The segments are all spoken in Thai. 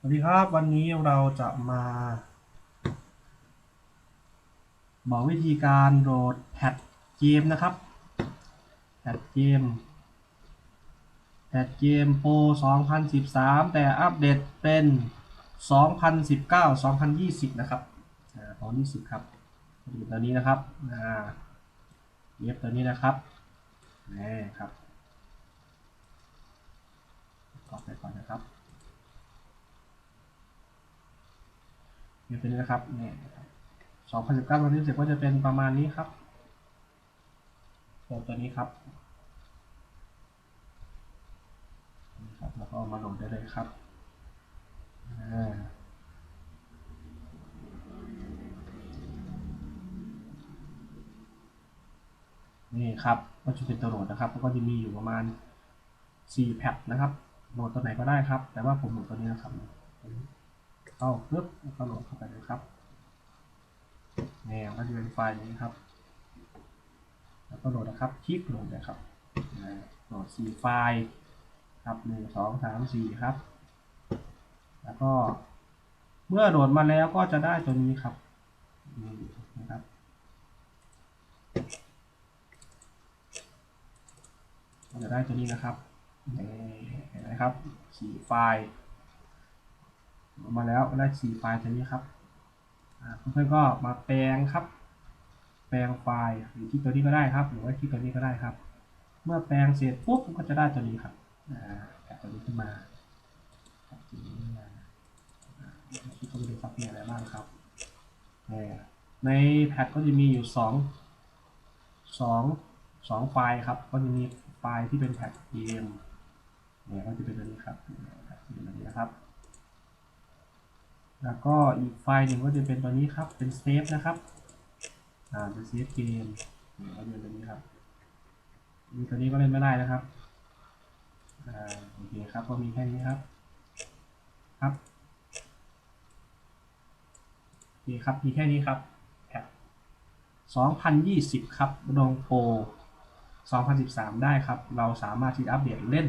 สวัสดีครับ วันนี้เราจะมา บอกวิธีการโหลดแพทเกมนะครับแพทเกมแพทเกมโปร2013 แต่อัปเดตเป็น 2019 2020 นะครับอ่า2020 ครับดูตัวนี้นะครับเย็บตัวนี้นะครับนี่ครับกรอกไปก่อนนะครับ เดี๋ยวตัวนี้นะครับเนี่ยสองพันสิบเก้าตอนนี้เสร็จก็จะเป็นประมาณนี้ครับโหลดตัวนี้ครับนี่ครับ แล้วก็มาโหลดได้เลยครับนี่ครับก็จะเป็นตัวโหลดนะครับแล้วก็จะมีอยู่ประมาณ4แพทนะครับโหลดตัวไหนก็ได้ครับ แต่ว่าผมโหลดตัวนี้นะครับ เข้าปึ๊บแล้วก็โหลดเข้าไปเลยครับนี่ก็จะเป็นไฟล์นี้ครับ แล้วก็โหลดนะครับ คลิกโหลดเลยครับโหลดสี่ไฟล์ครับหนึ่งสองสามสี่ครับ แล้วก็เมื่อโหลดมาแล้วก็จะได้ตัวนี้ครับนี่นะครับจะได้ตัวนี้นะครับนี่เห็นไหมครับสี่ไฟล์ ออกมาแล้วได้สี่ไฟล์ตัวนี้ครับเพื่อนๆก็มาแปลงครับ แปลงไฟล์หรือที่ตัวนี้ก็ได้ครับ หรือว่าที่ตัวนี้ก็ได้ครับ เมื่อแปลงเสร็จปุ๊บก็จะได้ตัวนี้ครับแกะตัวนี้ขึ้นมาตัวนี้ขึ้นมาอ่าที่เขาไปดูครับมีอะไรบ้างครับในแพทก็จะมีอยู่สองสองสองไฟล์ครับ ก็จะมีไฟล์ที่เป็นแพทเกมเนี่ยก็จะเป็นตัวนี้ครับแพทเกมตัวนี้นะครับ แล้วก็อีกไฟล์หนึ่งก็จะเป็นตัวนี้ครับ เป็นเซฟนะครับ อ่า เป็นเซฟเกมก็จะเป็นตัวนี้ครับมีตัวนี้ก็เล่นไม่ได้นะครับ อ่า โอเคครับ ก็มีแค่นี้ครับ ครับ โอเคครับ มีแค่นี้ครับแท็บ2020 ครับลงโปร2013 ได้ครับ เราสามารถที่จะอัปเดตเล่น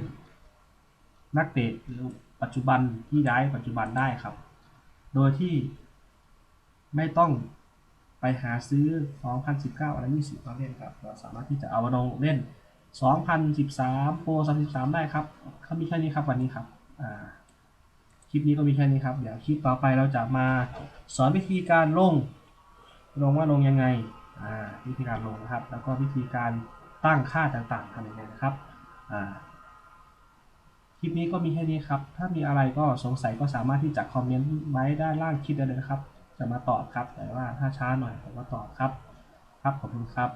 นักเตะปัจจุบันที่ย้ายปัจจุบันได้ครับ โดยที่ไม่ต้องไปหาซื้อ 2019 อะไร 20มาเล่นครับ เราสามารถที่จะเอามาลงเล่น 2013โปร33 ได้ครับเขามีแค่นี้ครับวันนี้ครับ อ่า คลิปนี้ก็มีแค่นี้ครับ เดี๋ยวคลิปต่อไปเราจะมาสอนวิธีการลง ลงว่าลงยังไง อ่า วิธีการลงนะครับ แล้วก็วิธีการตั้งค่าต่างๆทำยังไงนะครับ อ่า คลิปนี้ก็มีแค่นี้ครับ ถ้ามีอะไรก็สงสัยก็สามารถที่จะคอมเมนต์ไว้ด้านล่างคลิปได้เลยนะครับ จะมาตอบครับ แต่ว่าถ้าช้าหน่อยผมก็ตอบครับ ครับขอบคุณครับ